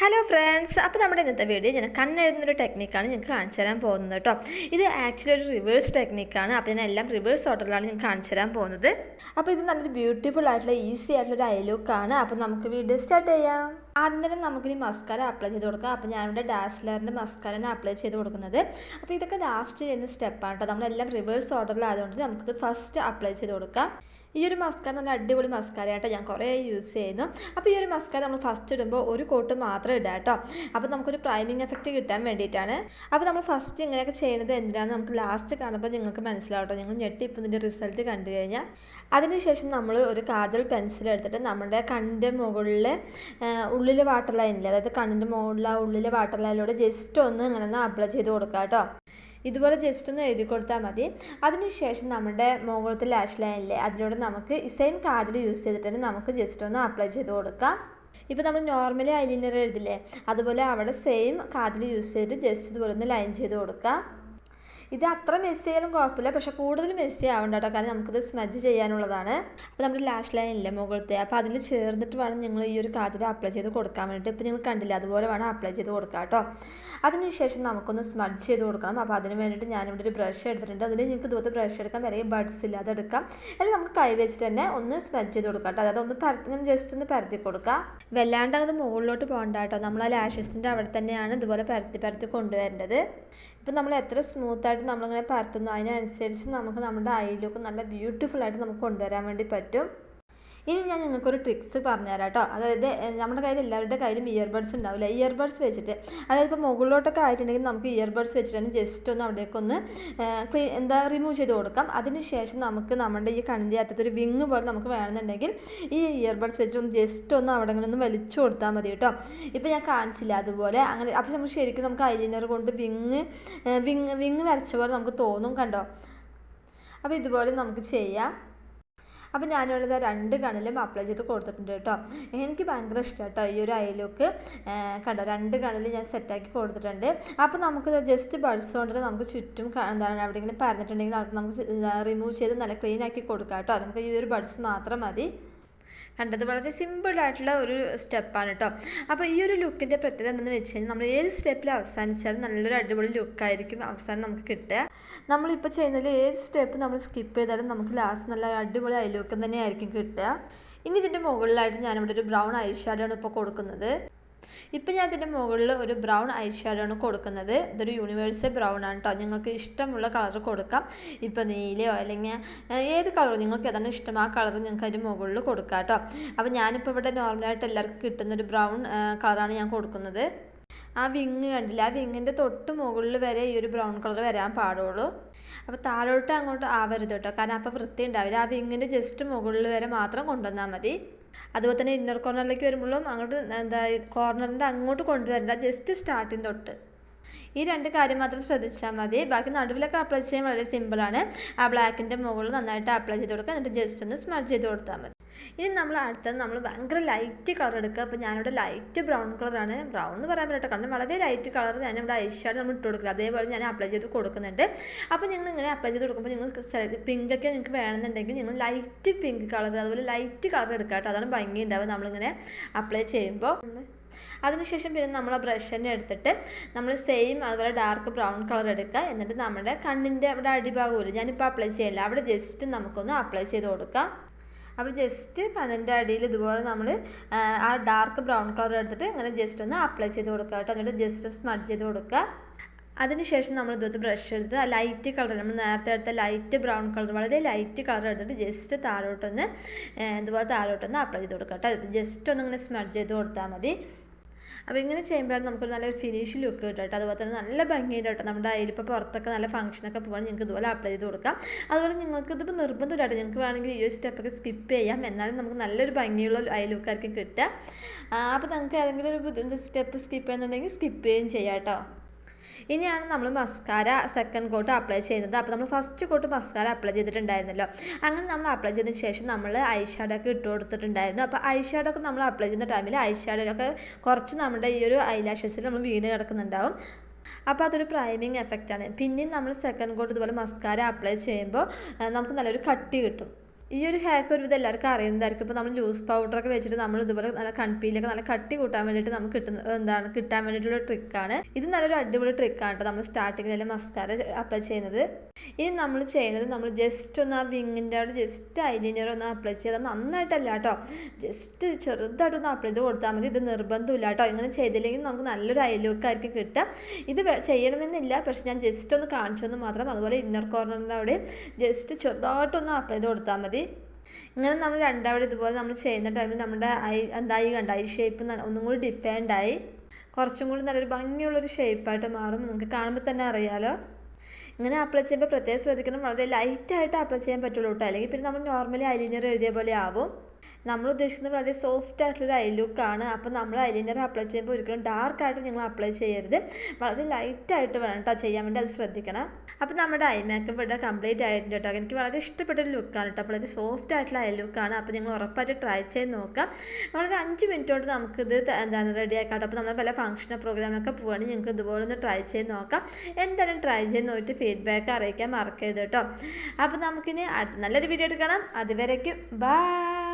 Hello friends അപ്പോൾ നമ്മുടെ ഇന്നത്തെ വീഡിയോ ഞാൻ കണ്ണെഴുതുന്നൊരു ടെക്നിക്കാണ് ഞാൻ കാണിച്ചു തരാൻ പോകുന്നത് കേട്ടോ. ഇത് ആക്ച്വലി ഒരു റിവേഴ്സ് ടെക്നിക്കാണ് അപ്പോൾ ഞാൻ എല്ലാം റിവേഴ്സ് ഓർഡറിലാണ് ഞാൻ കാണിച്ചു തരാൻ പോകുന്നത്. അപ്പോൾ ഇത് നല്ലൊരു ബ്യൂട്ടിഫുൾ ആയിട്ടുള്ള ഈസി ആയിട്ടുള്ള ഒരു ഐ ലുക്കാണ് അപ്പോൾ നമുക്ക് വീഡിയോ സ്റ്റാർട്ട് ചെയ്യാം. ആദ്യം തന്നെ നമുക്കിനി മസ്കാര അപ്ലൈ ചെയ്ത് കൊടുക്കാം. അപ്പോൾ ഞാനിവിടെ ഡാസ്ലറിന്റെ മസ്കാരയാണ് അപ്ലൈ ചെയ്ത് കൊടുക്കുന്നത്. അപ്പോൾ ഇതൊക്കെ ലാസ്റ്റ് ചെയ്യുന്ന സ്റ്റെപ്പാണ് കേട്ടോ. നമ്മളെല്ലാം റിവേഴ്സ് ഓർഡറിലായതുകൊണ്ട് നമുക്കിത് ഫസ്റ്റ് അപ്ലൈ ചെയ്ത് കൊടുക്കാം. ഈ ഒരു മസ്കാര നല്ല അടിപൊളി മസ്കാര ആയിട്ട് ഞാൻ കുറേ യൂസ് ചെയ്യുന്നു. അപ്പോൾ ഈ ഒരു മസ്കാര നമ്മൾ ഫസ്റ്റ് ഇടുമ്പോൾ ഒരു കോട്ട് മാത്രം ഇടുക കേട്ടോ അപ്പോൾ നമുക്കൊരു പ്രൈമിങ് എഫക്റ്റ് കിട്ടാൻ വേണ്ടിയിട്ടാണ്. അപ്പോൾ നമ്മൾ ഫസ്റ്റ് ഇങ്ങനെയൊക്കെ ചെയ്യുന്നത് എന്തിനാണ് നമുക്ക് ലാസ്റ്റ് കാണുമ്പോൾ നിങ്ങൾക്ക് മനസ്സിലാവട്ടോ നിങ്ങൾ ഞെട്ടി ഇപ്പോൾ ഇതിന്റെ റിസൾട്ട് കണ്ടു കഴിഞ്ഞാൽ അതിനുശേഷം നമ്മൾ ഒരു കാജൽ പെൻസിൽ എടുത്തിട്ട് നമ്മുടെ കണ്ണിന്റെ മുകളിൽ ഉള്ളിലെ വാട്ടർ ലൈനിൽ അതായത് കണ്ണിന്റെ മുകളിലെ ഉള്ളിലെ വാട്ടർ ലൈനിലൂടെ ജസ്റ്റ് ഒന്ന് ഇങ്ങനെ ഒന്ന് അപ്ലൈ ചെയ്ത് കൊടുക്കുക കേട്ടോ ഇതുപോലെ ജസ്റ്റ് ഒന്ന് എഴുതി കൊടുത്താൽ മതി. അതിനുശേഷം നമ്മുടെ മുകളിലത്തെ ലാഷ് ലൈനിലെ അതിലൂടെ നമുക്ക് സെയിം കാജൽ യൂസ് ചെയ്തിട്ട് തന്നെ നമുക്ക് ജസ്റ്റ് ഒന്ന് അപ്ലൈ ചെയ്ത് കൊടുക്കാം. ഇപ്പോൾ നമ്മൾ നോർമലി ഐലൈനർ എഴുതില്ലേ? അതുപോലെ അവിടെ സെയിം കാജൽ യൂസ് ചെയ്തിട്ട് ജസ്റ്റ് ഇതുപോലെ ഒന്ന് ലൈൻ ചെയ്ത് കൊടുക്കാം. ഇത് അത്ര മെസ്സി ആയാലും കുഴപ്പമില്ല. പക്ഷെ കൂടുതൽ മെസ്സി ആവണ്ട കേട്ടോ കാരണം നമുക്കിത് സ്മജ് ചെയ്യാനുള്ളതാണ്. അപ്പോൾ നമ്മുടെ ലാഷ് ലൈൻ ഇല്ലേ മുകളിലത്തെ? അപ്പോൾ അതിൽ ചേർന്നിട്ട് വേണം നിങ്ങൾ ഈ ഒരു കാജൽ അപ്ലൈ ചെയ്ത് കൊടുക്കാൻ വേണ്ടിയിട്ട്. ഇപ്പോൾ നിങ്ങൾ കണ്ടില്ല അതുപോലെ വേണം അപ്ലൈ ചെയ്ത് കൊടുക്കുക കേട്ടോ. അതിനുശേഷം നമുക്കൊന്ന് സ്മഡ്ജ് ചെയ്ത് കൊടുക്കണം. അപ്പോൾ അതിന് വേണ്ടിയിട്ട് ഞാനിവിടെ ഒരു ബ്രഷ് എടുത്തിട്ടുണ്ട്. അതിൽ നിങ്ങൾക്ക് ഇതുപോലത്തെ ബ്രഷ് എടുക്കാം. അല്ലെങ്കിൽ ബഡ്സ് ഇല്ല അതെടുക്കാം അല്ലെങ്കിൽ നമുക്ക് കൈ വെച്ചിട്ട് തന്നെ ഒന്ന് സ്മഡ്ജ് ചെയ്ത് കൊടുക്കാം കേട്ടോ. അതായത് ഒന്ന് പരത്തി ഇങ്ങനെ ജസ്റ്റ് ഒന്ന് പരത്തി കൊടുക്കുക. വല്ലാണ്ട് അങ്ങോട്ട് മുകളിലോട്ട് പോകണ്ട കേട്ടോ. നമ്മൾ ആ ലാഷസിന്റെ അവിടെ തന്നെയാണ് ഇതുപോലെ പരത്തി പരത്തി കൊണ്ടുവരേണ്ടത്. ഇപ്പം നമ്മൾ എത്ര സ്മൂത്തായിട്ട് നമ്മളിങ്ങനെ പരത്തുന്നു. അതിനനുസരിച്ച് നമുക്ക് നമ്മുടെ ഐ ലുക്ക് നല്ല ആയിട്ട് നമുക്ക് കൊണ്ടുവരാൻ വേണ്ടി പറ്റും. ഇനി ഞാൻ നിങ്ങൾക്ക് നിങ്ങൾക്കൊരു ട്രിക്സ് പറഞ്ഞുതരാം കേട്ടോ അതായത് നമ്മുടെ കയ്യിൽ എല്ലാവരുടെ കയ്യിലും ഇയർബഡ്സ് ഉണ്ടാവില്ല? ഇയർബഡ്സ് വെച്ചിട്ട് അതായത് ഇപ്പോൾ മുകളിലോട്ടൊക്കെ ആയിട്ടുണ്ടെങ്കിൽ നമുക്ക് ഇയർബഡ്സ് വെച്ചിട്ട് ജസ്റ്റ് ഒന്ന് അവിടേക്കൊന്ന് ക്ലീ എന്താ റിമൂവ് ചെയ്ത് കൊടുക്കാം. അതിനുശേഷം നമുക്ക് നമ്മുടെ ഈ കണ്ണിന്റെ അറ്റത്തൊരു വിങ് പോലെ നമുക്ക് വേണമെന്നുണ്ടെങ്കിൽ ഈ ഇയർബഡ്സ് വെച്ചിട്ട് ഒന്ന് ജസ്റ്റ് ഒന്ന് അവിടെ അങ്ങനെ ഒന്ന് വലിച്ചു കൊടുത്താൽ മതി കേട്ടോ. ഇപ്പോൾ ഞാൻ കാണിച്ചില്ല അതുപോലെ. അങ്ങനെ അപ്പോൾ നമുക്ക് ശരിക്കും നമുക്ക് ഐലൈനർ കൊണ്ട് വിങ് വിങ് വിങ് വരച്ച പോലെ നമുക്ക് തോന്നും കണ്ടോ? അപ്പോൾ ഇതുപോലെ നമുക്ക് ചെയ്യാം. അപ്പോൾ ഞാനിവിടെ രണ്ട് കണ്ണിലും അപ്ലൈ ചെയ്ത് കൊടുത്തിട്ടുണ്ട് കേട്ടോ. എനിക്ക് ഭയങ്കര ഇഷ്ടം കേട്ടോ ഈ ഒരു ഐ ലുക്ക് കണ്ടോ? രണ്ട് കണ്ണിൽ ഞാൻ സെറ്റാക്കി കൊടുത്തിട്ടുണ്ട്. അപ്പോൾ നമുക്ക് ജസ്റ്റ് ബഡ്സ് കൊണ്ടിട്ട് നമുക്ക് ചുറ്റും എന്താണ് അവിടെ ഇങ്ങനെ പരന്നിട്ടുണ്ടെങ്കിൽ അത് നമുക്ക് റിമൂവ് ചെയ്ത് നല്ല ക്ലീൻ ആക്കി കൊടുക്കാം കേട്ടോ. നമുക്ക് ഈ ഒരു ബഡ്സ് മാത്രം മതി. കണ്ടത് വളരെ സിമ്പിൾ ആയിട്ടുള്ള ഒരു സ്റ്റെപ്പാണ് കേട്ടോ അപ്പോൾ ഈ ഒരു ലുക്കിന്റെ പ്രത്യേകത എന്താണെന്ന് വെച്ച് കഴിഞ്ഞാൽ നമ്മൾ ഏത് സ്റ്റെപ്പിൽ അവസാനിച്ചാലും നല്ലൊരു അടിപൊളി ലുക്കായിരിക്കും അവസാനം നമുക്ക് കിട്ടുക. നമ്മളിപ്പോൾ ചെയ്യുന്നതിൽ ഏത് സ്റ്റെപ്പ് നമ്മൾ സ്കിപ്പ് ചെയ്താലും നമുക്ക് ലാസ്റ്റ് നല്ല അടിപൊളി ഐ ലുക്ക് തന്നെയായിരിക്കും കിട്ടുക. ഇനി ഇതിന്റെ മുകളിലായിട്ട് ഞാനിവിടെ ഒരു ബ്രൗൺ ഐ ഷാഡോ ആണ് ഇപ്പോൾ കൊടുക്കുന്നത്. ഇപ്പം ഞാൻ ഇതിന്റെ മുകളിൽ ഒരു ബ്രൗൺ ഐ ആണ് കൊടുക്കുന്നത്. ഇതൊരു യൂണിവേഴ്സൽ ബ്രൗൺ ആണ് കേട്ടോ നിങ്ങൾക്ക് ഇഷ്ടമുള്ള കളർ കൊടുക്കാം. ഇപ്പം നീലയോ അല്ലെങ്കിൽ ഏത് കളർ നിങ്ങൾക്ക് ഏതാണ് ഇഷ്ടം ആ കളർ നിങ്ങൾക്ക് അതിന്റെ മുകളിൽ കൊടുക്കാം കേട്ടോ ഞാൻ ഞാനിപ്പോൾ ഇവിടെ നോർമലായിട്ട് എല്ലാവർക്കും കിട്ടുന്ന ഒരു ബ്രൗൺ കളറാണ് ഞാൻ കൊടുക്കുന്നത്. ആ വിങ് കണ്ടില്ല? ആ വിങ്ങിന്റെ തൊട്ട് മുകളിൽ വരെ ഈ ഒരു ബ്രൗൺ കളർ വരാൻ പാടുള്ളൂ. അപ്പോൾ താഴോട്ട് അങ്ങോട്ട് ആവരുത് കേട്ടോ കാരണം അപ്പോൾ വൃത്തി ഉണ്ടാവില്ല ആ വിങ്ങിന്റെ ജസ്റ്റ് മുകളിൽ വരെ മാത്രം കൊണ്ടുവന്നാൽ മതി. അതുപോലെ തന്നെ ഇന്നർ കോർണറിലേക്ക് വരുമ്പോഴും അങ്ങോട്ട് എന്താ കോർണറിന്റെ അങ്ങോട്ട് കൊണ്ടുവരണ്ട ജസ്റ്റ് സ്റ്റാർട്ടിങ് തൊട്ട്. ഈ രണ്ട് കാര്യം മാത്രം ശ്രദ്ധിച്ചാൽ മതി. ബാക്കി നടുവിലൊക്കെ അപ്ലൈ ചെയ്യാൻ വളരെ സിമ്പിളാണ് ആ ബ്ലാക്കിന്റെ മുകളിൽ നന്നായിട്ട് അപ്ലൈ ചെയ്ത് കൊടുക്കുക. എന്നിട്ട് ജസ്റ്റ് ഒന്ന് സ്മർജ് ചെയ്ത് കൊടുത്താൽ മതി. ഇനി നമ്മൾ അടുത്തത് നമ്മൾ ഭയങ്കര ലൈറ്റ് കളർ എടുക്കുക. അപ്പോൾ ഞാനിവിടെ ലൈറ്റ് ബ്രൗൺ കളറാണ് ബ്രൗൺ എന്ന് പറയാൻ പറ്റട്ടെ കാരണം വളരെ ലൈറ്റ് കളർ ഞാൻ ഞാനിവിടെ ഐഷാഡ് നമ്മൾ ഇട്ട് കൊടുക്കുക അതേപോലെ ഞാൻ അപ്ലൈ ചെയ്ത് കൊടുക്കുന്നുണ്ട്. അപ്പോൾ നിങ്ങൾ ഇങ്ങനെ അപ്ലൈ ചെയ്ത് കൊടുക്കുമ്പോൾ നിങ്ങൾ പിങ്ക് ഒക്കെ നിങ്ങൾക്ക് വേണമെന്നുണ്ടെങ്കിൽ നിങ്ങൾ ലൈറ്റ് പിങ്ക് കളർ അതുപോലെ ലൈറ്റ് കളർ എടുക്കുക കേട്ടോ. അതാണ് ഭംഗി ഉണ്ടാവുക നമ്മളിങ്ങനെ അപ്ലൈ ചെയ്യുമ്പോൾ. അതിനുശേഷം പിന്നെ നമ്മൾ ആ ബ്രഷ് തന്നെ എടുത്തിട്ട് നമ്മൾ സെയിം അതുപോലെ ഡാർക്ക് ബ്രൗൺ കളർ എടുക്കുക. എന്നിട്ട് നമ്മുടെ കണ്ണിന്റെ അവിടെ അടിഭാഗമില്ല ഞാനിപ്പോൾ അപ്ലൈ ചെയ്യില്ല. അവിടെ ജസ്റ്റ് നമുക്കൊന്ന് അപ്ലൈ ചെയ്ത് കൊടുക്കാം. അപ്പോൾ ജസ്റ്റ് കണ്ണിന്റെ അടിയിൽ ഇതുപോലെ നമ്മൾ ആ ഡാർക്ക് ബ്രൗൺ കളർ എടുത്തിട്ട് ഇങ്ങനെ ജസ്റ്റ് ഒന്ന് അപ്ലൈ ചെയ്ത് കൊടുക്കുക കേട്ടോ. എന്നിട്ട് ജസ്റ്റ് സ്മഡ് ചെയ്ത് കൊടുക്കുക. അതിനുശേഷം നമ്മൾ ഇതുപോലത്തെ ബ്രഷ് എടുത്ത് ലൈറ്റ് കളർ നമ്മൾ നേരത്തെ എടുത്ത ലൈറ്റ് ബ്രൗൺ കളർ വളരെ ലൈറ്റ് കളർ എടുത്തിട്ട് ജസ്റ്റ് താഴോട്ടൊന്ന് ഇതുപോലെ താഴോട്ടൊന്ന് അപ്ലൈ ചെയ്ത് കൊടുക്കുക കേട്ടോ. ജസ്റ്റ് ഒന്ന് ഇങ്ങനെ സ്മഡ് ചെയ്ത് കൊടുത്താൽ മതി. അപ്പോൾ ഇങ്ങനെ ചെയ്യുമ്പോഴാണ് നമുക്കൊരു നല്ലൊരു ഫിനിഷ് ലുക്ക് കിട്ടും. അതുപോലെ തന്നെ നല്ല ഭംഗിയുണ്ട് കേട്ടോ. നമ്മുടെ അതിലിപ്പോൾ പുറത്തൊക്കെ നല്ല ഫംഗ്ഷനൊക്കെ പോകണം നിങ്ങൾക്ക് ഇതുപോലെ അപ്ലൈ ചെയ്ത് കൊടുക്കാം. അതുപോലെ നിങ്ങൾക്ക് ഇതിപ്പോൾ നിർബന്ധമില്ല നിങ്ങൾക്ക് വേണമെങ്കിൽ ഈ ഒരു സ്റ്റെപ്പൊക്കെ സ്കിപ്പ് ചെയ്യാം. എന്നാലും നമുക്ക് നല്ലൊരു ഭംഗിയുള്ള ഐ ലുക്കായിരിക്കും കിട്ടുക. അപ്പോൾ നമുക്ക് ഏതെങ്കിലും ഒരു സ്റ്റെപ്പ് സ്കിപ്പ് ചെയ്യുന്നുണ്ടെങ്കിൽ സ്കിപ്പ് ചെയ്യുകയും ചെയ്യാം കേട്ടോ. ഇനിയാണ് നമ്മൾ മസ്കാര സെക്കൻഡ് കോട്ട് അപ്ലൈ ചെയ്യുന്നത്. അപ്പോൾ നമ്മൾ ഫസ്റ്റ് കോട്ട് മസ്കാര അപ്ലൈ ചെയ്തിട്ടുണ്ടായിരുന്നല്ലോ. അങ്ങനെ നമ്മൾ അപ്ലൈ ചെയ്തതിന് ശേഷം നമ്മൾ ഐ ഷാഡോ ഒക്കെ ഇട്ട് കൊടുത്തിട്ടുണ്ടായിരുന്നു. അപ്പോൾ ഐ ഒക്കെ നമ്മൾ അപ്ലൈ ചെയ്യുന്ന ടൈമിൽ ഐ കുറച്ച് നമ്മുടെ ഈ ഒരു ഐലാഷസിൽ ലാഷസിൽ നമ്മൾ വീണ് കിടക്കുന്നുണ്ടാവും. അപ്പോൾ അതൊരു പ്രൈമിങ് എഫക്റ്റ് ആണ്. പിന്നെയും നമ്മൾ സെക്കൻഡ് കോട്ട് ഇതുപോലെ മസ്കാര അപ്ലൈ ചെയ്യുമ്പോൾ നമുക്ക് നല്ലൊരു കട്ടി കിട്ടും. ഈ ഒരു ഹാക്ക് ഒരുവിധം എല്ലാവർക്കും അറിയുന്നതായിരിക്കും. ഇപ്പോൾ നമ്മൾ ലൂസ് പൗഡറൊക്കെ വെച്ചിട്ട് നമ്മൾ ഇതുപോലെ നല്ല കൺപീലൊക്കെ നല്ല കട്ടി കൂട്ടാൻ വേണ്ടിയിട്ട് നമുക്ക് കിട്ടുന്ന എന്താണ് കിട്ടാൻ വേണ്ടിയിട്ടുള്ള ട്രിക്കാണ് ഇത് നല്ലൊരു അടിപൊളി ട്രിക്കാണ് കേട്ടോ നമ്മൾ സ്റ്റാർട്ടിങ്ങിൽ മസ്കാര അപ്ലൈ ചെയ്യുന്നത്. ഇനി നമ്മൾ ചെയ്യുന്നത് നമ്മൾ ജസ്റ്റ് ഒന്ന് ആ വിങ്ങിന്റെ അവിടെ ജസ്റ്റ് ഐലൈനർ ഒന്ന് അപ്ലൈ ചെയ്താൽ നന്നായിട്ടല്ല കേട്ടോ ജസ്റ്റ് ചെറുതായിട്ട് ഒന്ന് അപ്ലൈ ചെയ്ത് കൊടുത്താൽ മതി. ഇത് നിർബന്ധമില്ല കേട്ടോ ഇങ്ങനെ ചെയ്തില്ലെങ്കിൽ നമുക്ക് നല്ലൊരു ഐ ലുക്ക് ആയിരിക്കും കിട്ടുക. ഇത് ചെയ്യണമെന്നില്ല. പക്ഷെ ഞാൻ ജസ്റ്റ് ഒന്ന് കാണിച്ചു മാത്രം. അതുപോലെ ഇന്നർ കോർണറിന്റെ അവിടെ ജസ്റ്റ് ചെറുതായിട്ടൊന്ന് അപ്ലൈ ചെയ്ത് കൊടുത്താൽ മതി. ഇങ്ങനെ നമ്മൾ രണ്ടാമത് ഇതുപോലെ നമ്മൾ ചെയ്യുന്ന ടൈമിൽ നമ്മുടെ ഐ എന്തായി കണ്ട ഐ ഷേപ്പ് ഒന്നും കൂടി ഡിഫൈൻഡ് ആയി. കുറച്ചും കൂടി നല്ലൊരു ഭംഗിയുള്ളൊരു ഷേപ്പായിട്ട് മാറും. നിങ്ങൾക്ക് കാണുമ്പോൾ തന്നെ അറിയാലോ. ഇങ്ങനെ അപ്ലൈ ചെയ്യുമ്പോൾ പ്രത്യേകം ശ്രദ്ധിക്കണം. വളരെ ലൈറ്റായിട്ട് അപ്ലൈ ചെയ്യാൻ പറ്റുള്ളൂ കേട്ടോ അല്ലെങ്കിൽ പിന്നെ നമ്മൾ നോർമലി ഐലൈനർ എഴുതിയ പോലെ ആവും. നമ്മൾ ഉദ്ദേശിക്കുന്നത് വളരെ സോഫ്റ്റ് ആയിട്ടുള്ള ഒരു ഐ ലുക്കാണ് അപ്പോൾ നമ്മൾ ഐലൈനർ അപ്ലൈ ചെയ്യുമ്പോൾ ഒരിക്കലും ഡാർക്ക് ആയിട്ട് നിങ്ങൾ അപ്ലൈ ചെയ്യരുത്. വളരെ ലൈറ്റ് ആയിട്ട് വേണം കേട്ടോ ചെയ്യാൻ വേണ്ടി അത് ശ്രദ്ധിക്കണം. അപ്പോൾ നമ്മുടെ ഐ മേക്കപ്പ് ഇവിടെ കംപ്ലീറ്റ് ആയിട്ടുണ്ട് കേട്ടോ എനിക്ക് വളരെ ഇഷ്ടപ്പെട്ട ഒരു ലുക്കാണ് കേട്ടോ വളരെ സോഫ്റ്റ് ആയിട്ടുള്ള ഐ ലുക്കാണ് അപ്പോൾ നിങ്ങൾ ഉറപ്പായിട്ട് ട്രൈ ചെയ്ത് നോക്കാം. വളരെ അഞ്ച് മിനിറ്റ് കൊണ്ട് നമുക്കിത് എന്താണ് റെഡി ആക്കാം അപ്പോൾ നമ്മൾ പല ഫംഗ്ഷനോ പ്രോഗ്രാമിനൊക്കെ പോവുകയാണെങ്കിൽ നിങ്ങൾക്ക് ഇതുപോലെ ഒന്ന് ട്രൈ ചെയ്ത് നോക്കാം. എന്തായാലും ട്രൈ ചെയ്ത് നോക്കിയിട്ട് ഫീഡ്ബാക്ക് അറിയിക്കാൻ മറക്കരുത് കേട്ടോ അപ്പോൾ നമുക്കിനി നല്ലൊരു വീഡിയോ എടുക്കണം അതുവരേക്കും ബൈ